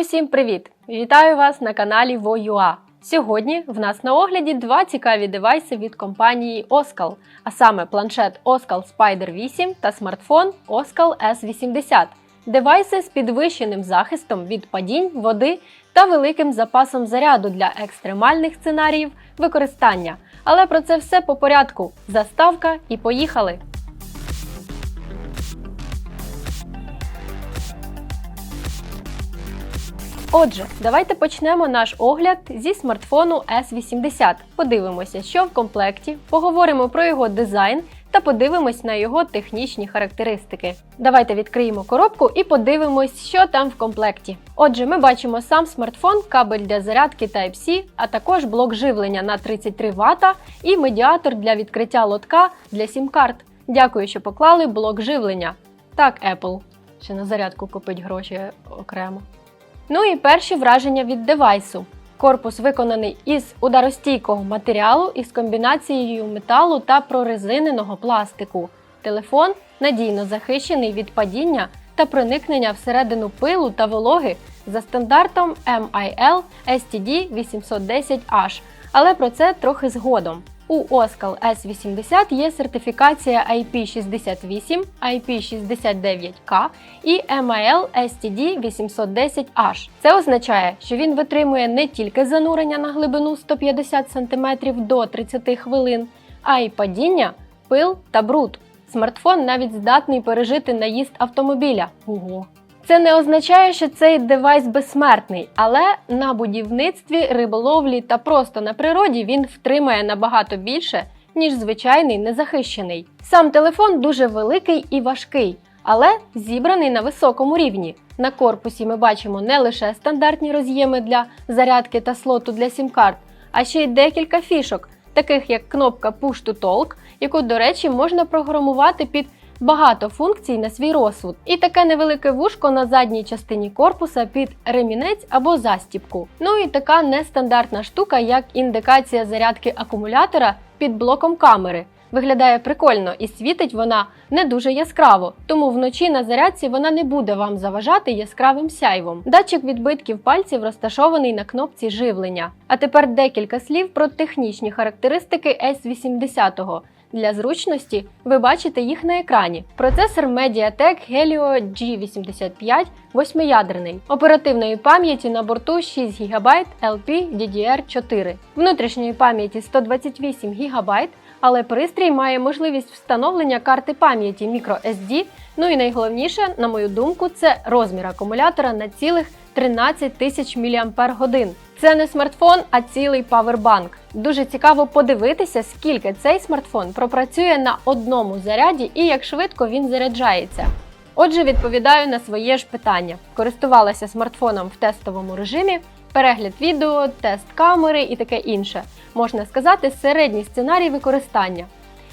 Усім привіт! Вітаю вас на каналі Воюа. Сьогодні в нас на огляді два цікаві девайси від компанії Oskal, а саме планшет Oskal Spider 8 та смартфон Oskal S80. Девайси з підвищеним захистом від падінь, води та великим запасом заряду для екстремальних сценаріїв використання. Але про це все по порядку. Заставка і поїхали! Отже, давайте почнемо наш огляд зі смартфону S80. Подивимося, що в комплекті, поговоримо про його дизайн та подивимось на його технічні характеристики. Давайте відкриємо коробку і подивимось, що там в комплекті. Отже, ми бачимо сам смартфон, кабель для зарядки Type-C, а також блок живлення на 33 Вт і медіатор для відкриття лотка для сім-карт. Дякую, що поклали блок живлення. Так, Apple. Ще на зарядку купить гроші окремо. Ну і перші враження від девайсу. Корпус виконаний із ударостійкого матеріалу із комбінацією металу та прорезиненого пластику. Телефон надійно захищений від падіння та проникнення всередину пилу та вологи за стандартом MIL STD 810H, але про це трохи згодом. У Oskal S80 є сертифікація IP68, IP69K і MIL STD 810H. Це означає, що він витримує не тільки занурення на глибину 150 см до 30 хвилин, а й падіння, пил та бруд. Смартфон навіть здатний пережити наїзд автомобіля. Ого! Це не означає, що цей девайс безсмертний, але на будівництві, риболовлі та просто на природі він втримає набагато більше, ніж звичайний незахищений. Сам телефон дуже великий і важкий, але зібраний на високому рівні. На корпусі ми бачимо не лише стандартні роз'єми для зарядки та слоту для сім-карт, а ще й декілька фішок, таких як кнопка Push to Talk, яку, до речі, можна програмувати під багато функцій на свій розсуд, і таке невелике вушко на задній частині корпуса під ремінець або застіпку. Ну і така нестандартна штука, як індикація зарядки акумулятора під блоком камери. Виглядає прикольно і світить вона не дуже яскраво, тому вночі на зарядці вона не буде вам заважати яскравим сяйвом. Датчик відбитків пальців розташований на кнопці живлення. А тепер декілька слів про технічні характеристики S80. Для зручності ви бачите їх на екрані. Процесор MediaTek Helio G85 восьмиядерний, оперативної пам'яті на борту 6 ГБ LPDDR4, внутрішньої пам'яті 128 ГБ, але пристрій має можливість встановлення карти пам'яті microSD. Ну і найголовніше, на мою думку, це розмір акумулятора на цілих 13 тисяч мАч. Це не смартфон, а цілий павербанк. Дуже цікаво подивитися, скільки цей смартфон пропрацює на одному заряді і як швидко він заряджається. Отже, відповідаю на своє ж питання. Користувалася смартфоном в тестовому режимі, перегляд відео, тест камери і таке інше. Можна сказати, середній сценарій використання.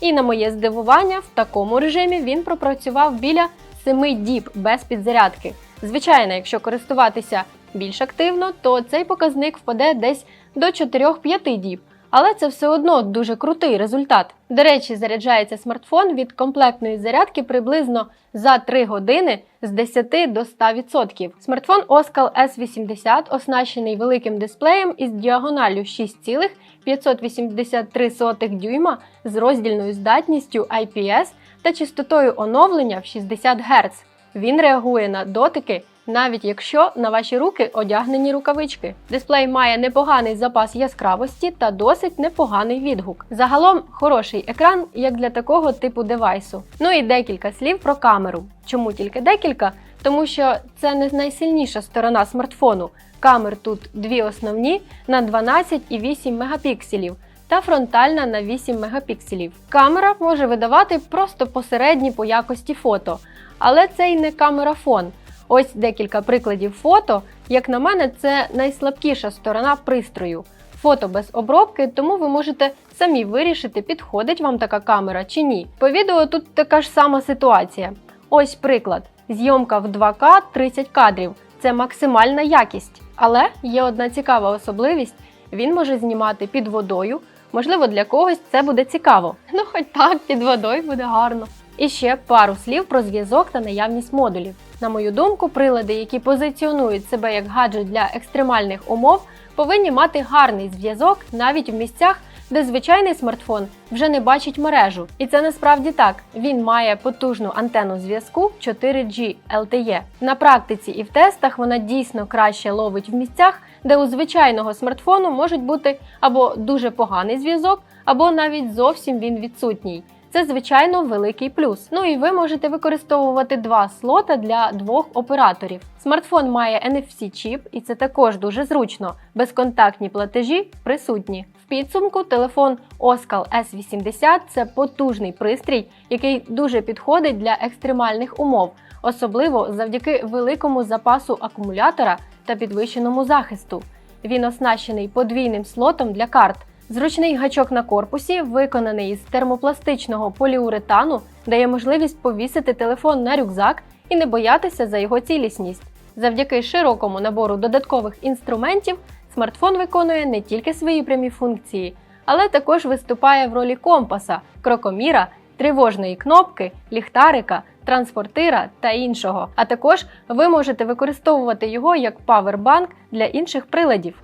І на моє здивування, в такому режимі він пропрацював біля 7 діб без підзарядки. Звичайно, якщо користуватися більш активно, то цей показник впаде десь до 4-5 діб. Але це все одно дуже крутий результат. До речі, заряджається смартфон від комплектної зарядки приблизно за 3 години з 10 до 100%. Смартфон Oskal S80 оснащений великим дисплеєм із діагоналлю 6,583 дюйма з роздільною здатністю IPS та частотою оновлення в 60 Гц. Він реагує на дотики навіть якщо на ваші руки одягнені рукавички. Дисплей має непоганий запас яскравості та досить непоганий відгук. Загалом хороший екран, як для такого типу девайсу. Ну і декілька слів про камеру. Чому тільки декілька? Тому що це не найсильніша сторона смартфону. Камер тут дві основні на 12 і 8 мегапікселів. Та фронтальна на 8 мегапікселів. Камера може видавати просто посередні по якості фото, але це й не камерафон. Ось декілька прикладів фото. Як на мене, це найслабкіша сторона пристрою. Фото без обробки, тому ви можете самі вирішити, підходить вам така камера чи ні. По відео тут така ж сама ситуація. Ось приклад: зйомка в 2К 30 кадрів це максимальна якість. Але є одна цікава особливість: він може знімати під водою. Можливо, для когось це буде цікаво. Ну, хоч так, під водою буде гарно. І ще пару слів про зв'язок та наявність модулів. На мою думку, прилади, які позиціонують себе як гаджет для екстремальних умов, повинні мати гарний зв'язок навіть в місцях, де звичайний смартфон вже не бачить мережу. І це насправді так. Він має потужну антенну зв'язку 4G LTE. На практиці і в тестах вона дійсно краще ловить в місцях, де у звичайного смартфону можуть бути або дуже поганий зв'язок, або навіть зовсім він відсутній. Це звичайно великий плюс. Ну і ви можете використовувати два слота для двох операторів. Смартфон має NFC-чіп, і це також дуже зручно. Безконтактні платежі присутні. В підсумку телефон Oskal S80 це потужний пристрій, який дуже підходить для екстремальних умов, особливо завдяки великому запасу акумулятора та підвищеному захисту. Він оснащений подвійним слотом для карт. Зручний гачок на корпусі, виконаний із термопластичного поліуретану, дає можливість повісити телефон на рюкзак і не боятися за його цілісність. Завдяки широкому набору додаткових інструментів смартфон виконує не тільки свої прямі функції, але також виступає в ролі компаса, крокоміра, тривожної кнопки, ліхтарика, транспортира та іншого. А також ви можете використовувати його як павербанк для інших приладів.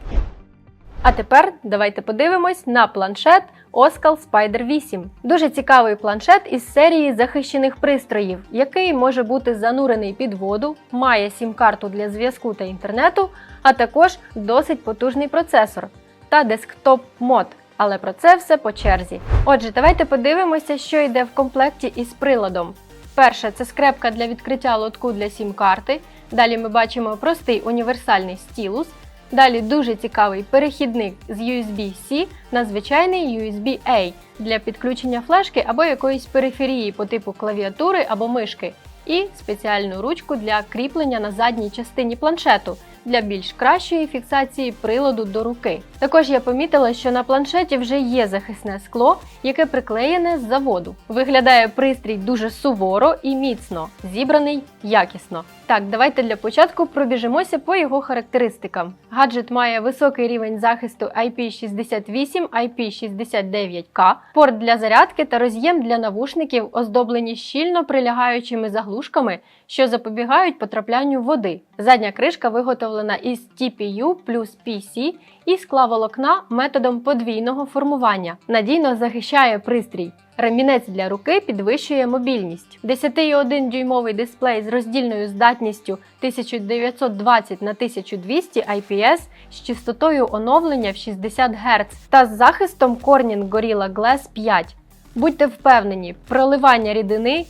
А тепер давайте подивимось на планшет Oskal Spider 8. Дуже цікавий планшет із серії захищених пристроїв, який може бути занурений під воду, має сім-карту для зв'язку та інтернету, а також досить потужний процесор та десктоп мод. Але про це все по черзі. Отже, давайте подивимося, що йде в комплекті із приладом. Перше це скрепка для відкриття лотку для сім-карти. Далі ми бачимо простий універсальний стілус. Далі дуже цікавий перехідник з USB-C на звичайний USB-A для підключення флешки або якоїсь периферії по типу клавіатури або мишки, і спеціальну ручку для кріплення на задній частині планшету для більш кращої фіксації приладу до руки. Також я помітила, що на планшеті вже є захисне скло, яке приклеєне з заводу. Виглядає пристрій дуже суворо і міцно, зібраний якісно. Так, давайте для початку пробіжимося по його характеристикам. Гаджет має високий рівень захисту IP68, IP69K, порт для зарядки та роз'єм для навушників, оздоблені щільно прилягаючими заглушками, що запобігають потраплянню води. Задня кришка виготовлена із TPU плюс PC і скла волокна методом подвійного формування. Надійно захищає пристрій. Ремінець для руки підвищує мобільність. 10,1 дюймовий дисплей з роздільною здатністю 1920 на 1200 IPS з частотою оновлення в 60 Гц та з захистом Corning Gorilla Glass 5. Будьте впевнені, проливання рідини,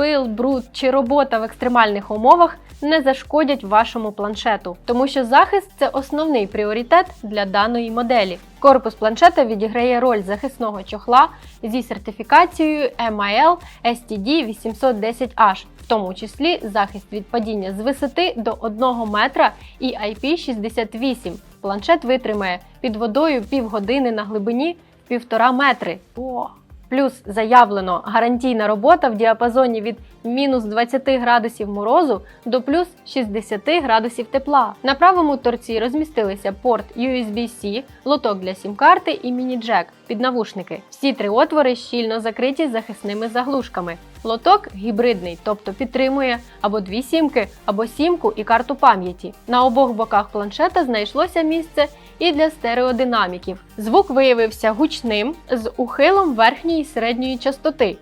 пил, бруд чи робота в екстремальних умовах не зашкодять вашому планшету, тому що захист це основний пріоритет для даної моделі. Корпус планшета відіграє роль захисного чохла зі сертифікацією MIL STD 810H, в тому числі захист від падіння з висоти до 1 метра і IP68. Планшет витримає під водою півгодини на глибині 1,5 метри. О! Плюс заявлено гарантійна робота в діапазоні від мінус 20 градусів морозу до плюс 60 градусів тепла. На правому торці розмістилися порт USB-C, лоток для сім-карти і міні-джек під навушники. Всі три отвори щільно закриті захисними заглушками. Лоток гібридний, тобто підтримує або дві сімки, або сімку і карту пам'яті. На обох боках планшета знайшлося місце і для стереодинаміків. Звук виявився гучним з ухилом верхньої і середньої частоти.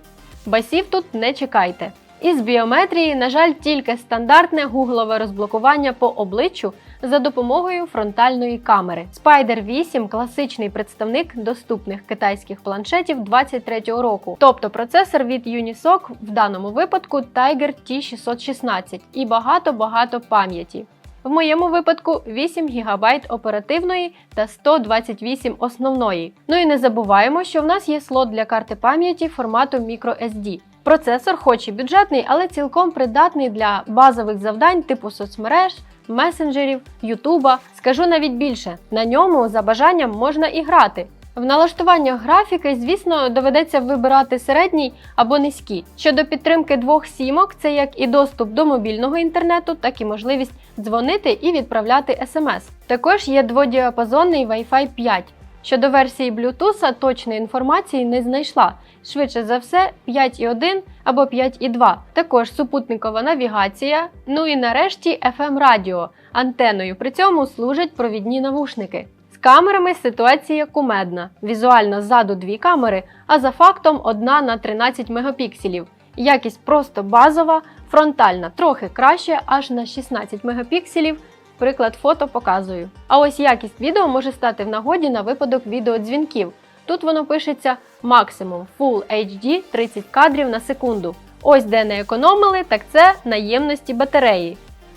Басів тут не чекайте. Із біометрії, на жаль, тільки стандартне гуглове розблокування по обличчю за допомогою фронтальної камери. Spider 8 класичний представник доступних китайських планшетів 23-го року, тобто процесор від Unisoc в даному випадку Tiger T616 і багато-багато пам'яті. В моєму випадку 8 ГБ оперативної та 128 основної. Ну і не забуваємо, що в нас є слот для карти пам'яті формату microSD. Процесор, хоч і бюджетний, але цілком придатний для базових завдань типу соцмереж, месенджерів, Ютуба. Скажу навіть більше, на ньому за бажанням можна і грати. В налаштуваннях графіки, звісно, доведеться вибирати середній або низький. Щодо підтримки двох сімок, це як і доступ до мобільного інтернету, так і можливість дзвонити і відправляти смс. Також є дводіапазонний Wi-Fi 5. Щодо версії Bluetooth, точної інформації не знайшла. швидше за все 5,1 або 5,2. Також супутникова навігація. Ну і нарешті FM радіо. Антеною при цьому служать провідні навушники. З камерами ситуація кумедна. Візуально ззаду дві камери, а за фактом одна на 13 мегапікселів. Якість просто базова, фронтальна трохи краще, аж на 16 мегапікселів. Приклад фото показую. А ось якість відео може стати в нагоді на випадок відеодзвінків. Тут воно пишеться максимум Full HD 30 кадрів на секунду. Ось де не економили, так це наємності батареї.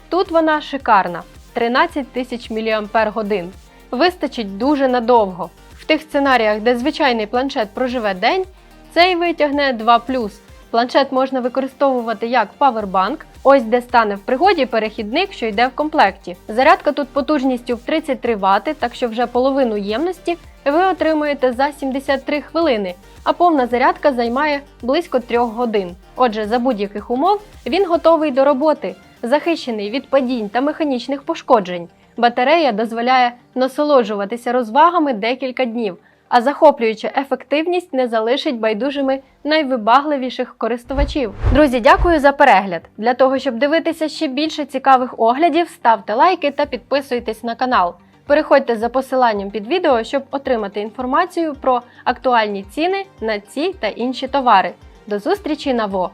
Тут вона шикарна 13 тисяч мАч. Вистачить дуже надовго. В тих сценаріях, де звичайний планшет проживе день, цей витягне 2 Планшет можна використовувати як павербанк, ось де стане в пригоді перехідник, що йде в комплекті. Зарядка тут потужністю в 33 Вт, так що вже половину ємності ви отримуєте за 73 хвилини, а повна зарядка займає близько 3 годин. Отже, за будь-яких умов він готовий до роботи, захищений від падінь та механічних пошкоджень. Батарея дозволяє насолоджуватися розвагами декілька днів, а захоплююча ефективність не залишить байдужими найвибагливіших користувачів. Друзі, дякую за перегляд. Для того, щоб дивитися ще більше цікавих оглядів, ставте лайки та підписуйтесь на канал. Переходьте за посиланням під відео, щоб отримати інформацію про актуальні ціни на ці та інші товари. До зустрічі на ВО!